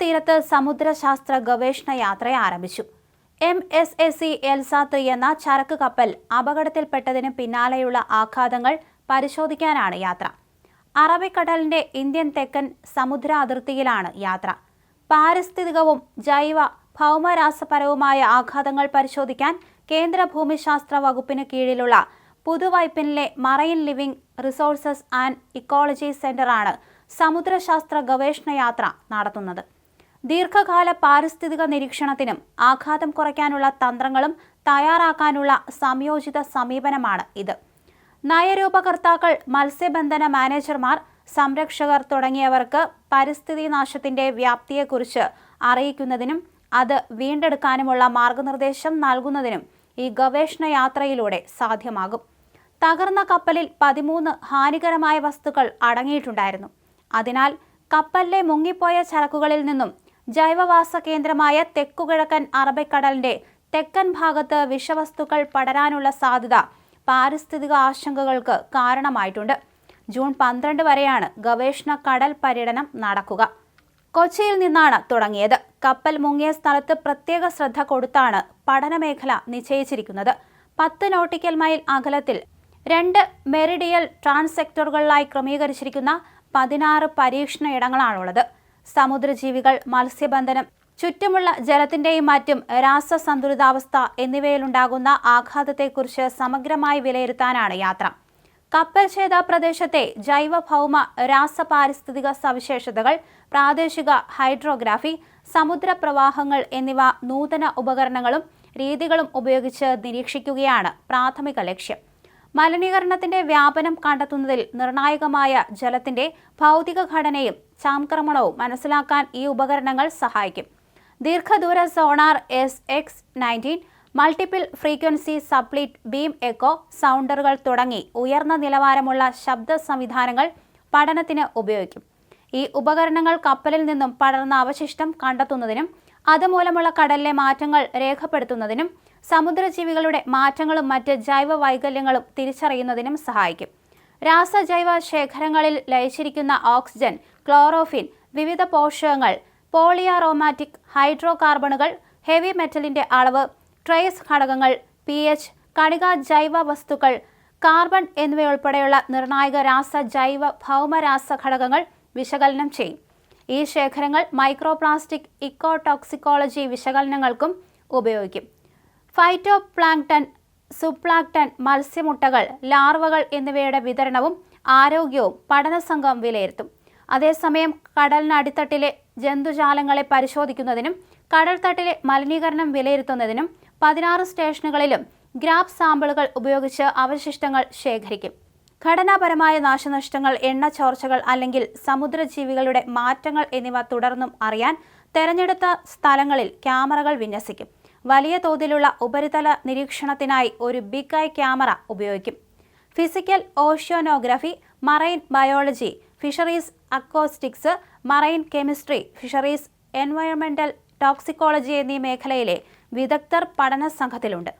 തീരത്ത് സമുദ്രശാസ്ത്ര ഗവേഷണ യാത്ര ആരംഭിച്ചു. എം എസ് എസ് സി എൽസാത്ത് എന്ന ചരക്ക് കപ്പൽ അപകടത്തിൽപ്പെട്ടതിന് പിന്നാലെയുള്ള ആഘാതങ്ങൾ പരിശോധിക്കാനാണ് യാത്ര. അറബിക്കടലിന്റെ ഇന്ത്യൻ തെക്കൻ സമുദ്ര അതിർത്തിയിലാണ് യാത്ര. പാരിസ്ഥിതികവും ജൈവ ഭൗമരാസപരവുമായ ആഘാതങ്ങൾ പരിശോധിക്കാൻ കേന്ദ്ര ഭൂമിശാസ്ത്ര വകുപ്പിന് കീഴിലുള്ള പുതുവൈപ്പിനിലെ marine living resources and ecology സെന്ററാണ് സമുദ്രശാസ്ത്ര ഗവേഷണ യാത്ര നടത്തുന്നത്. ദീർഘകാല പാരിസ്ഥിതിക നിരീക്ഷണത്തിനും ആഘാതം കുറയ്ക്കാനുള്ള തന്ത്രങ്ങളും തയ്യാറാക്കാനുള്ള സംയോജിത സമീപനമാണ് ഇത്. നയരൂപകർത്താക്കൾ മത്സ്യബന്ധന മാനേജർമാർ സംരക്ഷകർ തുടങ്ങിയവർക്ക് പരിസ്ഥിതി നാശത്തിന്റെ വ്യാപ്തിയെക്കുറിച്ച് അറിയിക്കുന്നതിനും അത് വീണ്ടെടുക്കാനുമുള്ള മാർഗനിർദ്ദേശം നൽകുന്നതിനും ഈ ഗവേഷണ യാത്രയിലൂടെ സാധ്യമാകും. തകർന്ന കപ്പലിൽ പതിമൂന്ന് ഹാനികരമായ വസ്തുക്കൾ അടങ്ങിയിട്ടുണ്ടായിരുന്നു. അതിനാൽ കപ്പലിലെ മുങ്ങിപ്പോയ ചരക്കുകളിൽ നിന്നും ജൈവവാസ കേന്ദ്രമായ തെക്കുകിഴക്കൻ അറബിക്കടലിന്റെ തെക്കൻ ഭാഗത്ത് വിഷവസ്തുക്കൾ പടരാനുള്ള സാധ്യത പാരിസ്ഥിതിക ആശങ്കകൾക്ക് കാരണമായിട്ടുണ്ട്. ജൂൺ പന്ത്രണ്ട് വരെയാണ് ഗവേഷണ കടൽ പര്യടനം നടക്കുക. കൊച്ചിയിൽ നിന്നാണ് തുടങ്ങിയത്. കപ്പൽ മുങ്ങിയ സ്ഥലത്ത് പ്രത്യേക ശ്രദ്ധ കൊടുത്താണ് പഠനമേഖല നിശ്ചയിച്ചിരിക്കുന്നത്. പത്ത് നോട്ടിക്കൽ മൈൽ അകലത്തിൽ രണ്ട് മെറിഡിയൽ ട്രാൻസെക്ടറുകളിലായി ക്രമീകരിച്ചിരിക്കുന്ന പതിനാറ് പരീക്ഷണ ഇടങ്ങളാണുള്ളത്. സമുദ്രജീവികൾ മത്സ്യബന്ധനം ചുറ്റുമുള്ള ജലത്തിന്റെയും മറ്റും രാസസന്തുലിതാവസ്ഥ എന്നിവയിലുണ്ടാകുന്ന ആഘാതത്തെക്കുറിച്ച് സമഗ്രമായി വിലയിരുത്താനാണ് യാത്ര. കപ്പൽ ഛേദ പ്രദേശത്തെ ജൈവ ഭൗമ രാസപാരിസ്ഥിതിക സവിശേഷതകൾ പ്രാദേശിക ഹൈഡ്രോഗ്രാഫി സമുദ്രപ്രവാഹങ്ങൾ എന്നിവ നൂതന ഉപകരണങ്ങളും രീതികളും ഉപയോഗിച്ച് നിരീക്ഷിക്കുകയാണ് പ്രാഥമിക ലക്ഷ്യം. മലിനീകരണത്തിന്റെ വ്യാപനം കണ്ടെത്തുന്നതിൽ നിർണായകമായ ജലത്തിന്റെ ഭൗതിക ഘടനയും ചാംക്രമണവും മനസ്സിലാക്കാൻ ഈ ഉപകരണങ്ങൾ സഹായിക്കും. ദീർഘദൂര sonar S X nineteen multiple frequency split beam echo സൗണ്ടറുകൾ തുടങ്ങി ഉയർന്ന നിലവാരമുള്ള ശബ്ദ സംവിധാനങ്ങൾ പഠനത്തിന് ഉപയോഗിക്കും. ഈ ഉപകരണങ്ങൾ കപ്പലിൽ നിന്നും പടർന്ന അവശിഷ്ടം കണ്ടെത്തുന്നതിനും അതുമൂലമുള്ള കടലിലെ മാറ്റങ്ങൾ രേഖപ്പെടുത്തുന്നതിനും സമുദ്രജീവികളുടെ മാറ്റങ്ങളും മറ്റ് ജൈവ വൈകല്യങ്ങളും തിരിച്ചറിയുന്നതിനും സഹായിക്കും. രാസജൈവ ശേഖരങ്ങളിൽ ലയിച്ചിരിക്കുന്ന ഓക്സിജൻ ക്ലോറോഫിൻ വിവിധ പോഷകങ്ങൾ പോളിയാറോമാറ്റിക് ഹൈഡ്രോ കാർബണുകൾ ഹെവി മെറ്റലിന്റെ അളവ് ട്രേസ് ഘടകങ്ങൾ പി എച്ച് കണിക ജൈവ വസ്തുക്കൾ കാർബൺ എന്നിവയുൾപ്പെടെയുള്ള നിർണായക രാസ ജൈവ ഭൗമരാസ ഘടകങ്ങൾ വിശകലനം ചെയ്യും. ഈ ശേഖരങ്ങൾ മൈക്രോപ്ലാസ്റ്റിക് ഇക്കോടോക്സിക്കോളജി വിശകലനങ്ങൾക്കും ഉപയോഗിക്കും. ഫൈറ്റോ പ്ലാങ്ടൺ സുപ്ലാക്ടൺ മത്സ്യമുട്ടകൾ ലാർവകൾ എന്നിവയുടെ വിതരണവും ആരോഗ്യവും പഠന സംഘം വിലയിരുത്തും. അതേസമയം കടലിനടിത്തട്ടിലെ ജന്തുജാലങ്ങളെ പരിശോധിക്കുന്നതിനും കടൽത്തട്ടിലെ മലിനീകരണം വിലയിരുത്തുന്നതിനും പതിനാറ് സ്റ്റേഷനുകളിലും ഗ്രാബ് സാമ്പിളുകൾ ഉപയോഗിച്ച് അവശിഷ്ടങ്ങൾ ശേഖരിക്കും. ഘടനാപരമായ നാശനഷ്ടങ്ങൾ എണ്ണ ചോർച്ചകൾ അല്ലെങ്കിൽ സമുദ്രജീവികളുടെ മാറ്റങ്ങൾ എന്നിവ തുടർന്നും അറിയാൻ തെരഞ്ഞെടുത്ത സ്ഥലങ്ങളിൽ ക്യാമറകൾ വിന്യസിക്കും. വലിയ തോതിലുള്ള ഉപരിതല നിരീക്ഷണത്തിനായി ഒരു ബിഗ് ഐ ക്യാമറ ഉപയോഗിക്കും. Physical oceanography marine biology fisheries acoustics marine chemistry fisheries എൻവയോൺമെന്റൽ toxicology എന്നീ മേഖലയിലെ വിദഗ്ധർ പഠന സംഘത്തിലുണ്ട്.